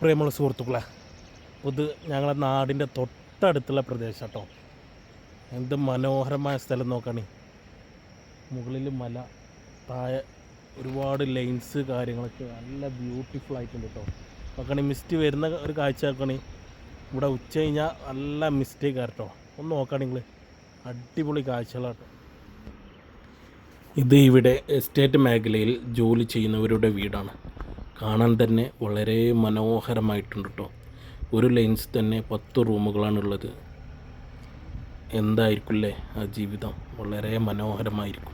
പ്രിയമുള്ള സുഹൃത്തുക്കളെ ഇത് ഞങ്ങളെ നാടിന്റെ തൊട്ടടുത്തുള്ള പ്രദേശം കേട്ടോ എന്ത് മനോഹരമായ സ്ഥലം നോക്കണേ. മുകളിൽ മല താഴെ ഒരുപാട് ലൈൻസ് കാര്യങ്ങളൊക്കെ നല്ല ബ്യൂട്ടിഫുൾ ആയിട്ടുണ്ട് കേട്ടോ നോക്കണേ മിസ്റ്റ് വരുന്ന ഒരു കാഴ്ച നോക്കണേ. ഇവിടെ ഉച്ച കഴിഞ്ഞാൽ നല്ല മിസ്റ്റേക്ക് കേട്ടോ ഒന്ന് നോക്കണേ നിങ്ങൾ അടിപൊളി കാഴ്ചകളാട്ടോ ഇത് ഇവിടെ എസ്റ്റേറ്റ് മേഖലയിൽ ജോലി ചെയ്യുന്നവരുടെ വീടാണ്. കാണാൻ തന്നെ വളരെ മനോഹരമായിട്ടുണ്ട് കേട്ടോ ഒരു ലൈൻസ് തന്നെ പത്ത് റൂമുകളാണുള്ളത്. എന്തായിരിക്കില്ലേ ആ ജീവിതം? വളരെ മനോഹരമായിരിക്കും.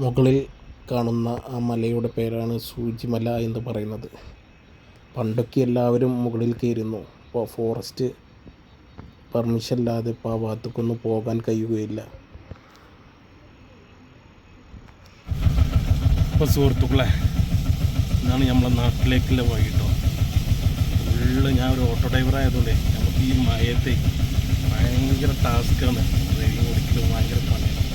മുകളിൽ കാണുന്ന ആ മലയുടെ പേരാണ് സൂചിമല എന്ന് പറയുന്നത്. പണ്ടൊക്കെ എല്ലാവരും മുകളിൽ കയറുന്നു. ഇപ്പോൾ ഫോറസ്റ്റ് പെർമിഷൻ ഇല്ലാതെ ഇപ്പോൾ ആ ഭാഗത്തേക്കൊന്നും പോകാൻ കഴിയുകയില്ല. അപ്പോൾ സുഹൃത്തുക്കളെ ഇതാണ് നമ്മളെ നാട്ടിലേക്കുള്ള വഴി കേട്ടോ. ഫുള്ള് ഞാൻ ഒരു ഓട്ടോ ഡ്രൈവർ ആയതുകൊണ്ട് നമുക്ക് ഈ മയത്തെ ഭയങ്കര ടാസ്ക്കാണ് ഡ്രൈവിംഗ് ഓടിക്കലും ഭയങ്കര പണിയാണ്.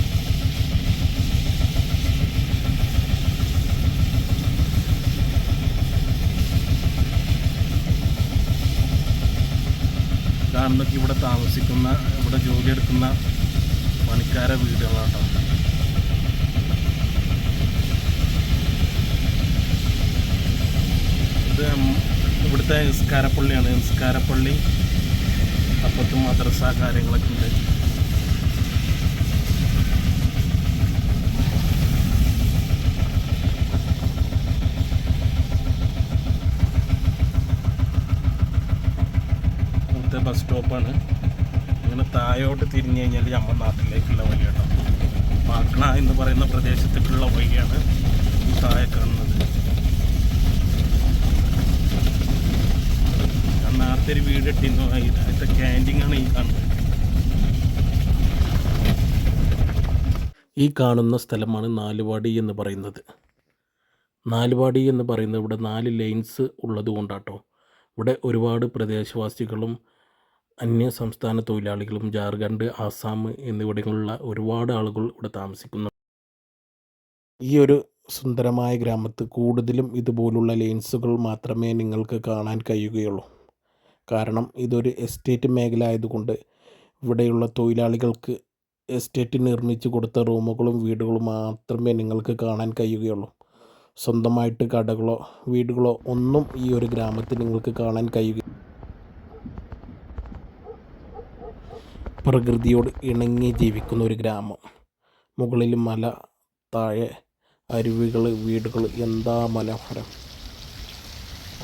കാണുന്നൊക്കെ ഇവിടെ താമസിക്കുന്ന ഇവിടെ ജോലിയെടുക്കുന്ന പണിക്കാര വീടുകളാട്ടോ. ഇത് ഇവിടുത്തെ നിസ്കാരപ്പള്ളിയാണ്. നിസ്കാരപ്പള്ളി അപ്പുറത്ത് മദ്രസ കാര്യങ്ങളൊക്കെ ഉണ്ട് ഇവിടുത്തെ ബസ് സ്റ്റോപ്പാണ് അങ്ങനെ താഴോട്ട് തിരിഞ്ഞു കഴിഞ്ഞാൽ നമ്മുടെ നാട്ടിലേക്കുള്ള വഴി കേട്ടോ. മാക്കണ എന്ന് പറയുന്ന പ്രദേശത്തേക്കുള്ള വഴിയാണ് ഈ താഴെ കാണുന്നത്. ഞാൻ നേരത്തെ ഒരു വീട് ഇട്ടിരുന്നു. അതിന്റെ ക്യാന്റീനാണ് ഈ കാണുന്നത്. ഈ കാണുന്ന സ്ഥലമാണ് നാലുവാടി എന്ന് പറയുന്നത്. നാലുവാടി എന്ന് പറയുന്നത് ഇവിടെ നാല് ലൈൻസ് ഉള്ളത് കൊണ്ടാട്ടോ ഇവിടെ ഒരുപാട് പ്രദേശവാസികളും അന്യ സംസ്ഥാന തൊഴിലാളികളും ജാർഖണ്ഡ് ആസാം എന്നിവിടങ്ങളിലുള്ള ഒരുപാട് ആളുകൾ ഇവിടെ താമസിക്കുന്നു. ഈ ഒരു സുന്ദരമായ ഗ്രാമത്ത് കൂടുതലും ഇതുപോലുള്ള ലെയിൻസുകൾ മാത്രമേ നിങ്ങൾക്ക് കാണാൻ കഴിയുകയുള്ളൂ. കാരണം ഇതൊരു എസ്റ്റേറ്റ് മേഖല ആയതുകൊണ്ട് ഇവിടെയുള്ള തൊഴിലാളികൾക്ക് എസ്റ്റേറ്റ് നിർമ്മിച്ചു കൊടുത്ത റൂമുകളും വീടുകളും മാത്രമേ നിങ്ങൾക്ക് കാണാൻ കഴിയുകയുള്ളൂ. സ്വന്തമായിട്ട് കടകളോ വീടുകളോ ഒന്നും ഈ ഒരു ഗ്രാമത്തിൽ നിങ്ങൾക്ക് കാണാൻ കഴിയുക പ്രകൃതിയോട് ഇണങ്ങി ജീവിക്കുന്ന ഒരു ഗ്രാമം. മുകളിൽ മല താഴെ അരുവികൾ വീടുകൾ എന്താ മനോഹരം?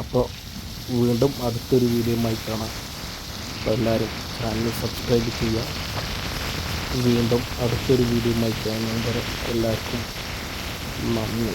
അപ്പോൾ വീണ്ടും അടുത്തൊരു വീഡിയോയുമായി കാണാം. അപ്പോൾ എല്ലാവരും ചാനൽ സബ്സ്ക്രൈബ് ചെയ്യുക. വീണ്ടും അടുത്തൊരു വീഡിയോയുമായി കാണുന്നവരെ എല്ലാവർക്കും നന്ദി.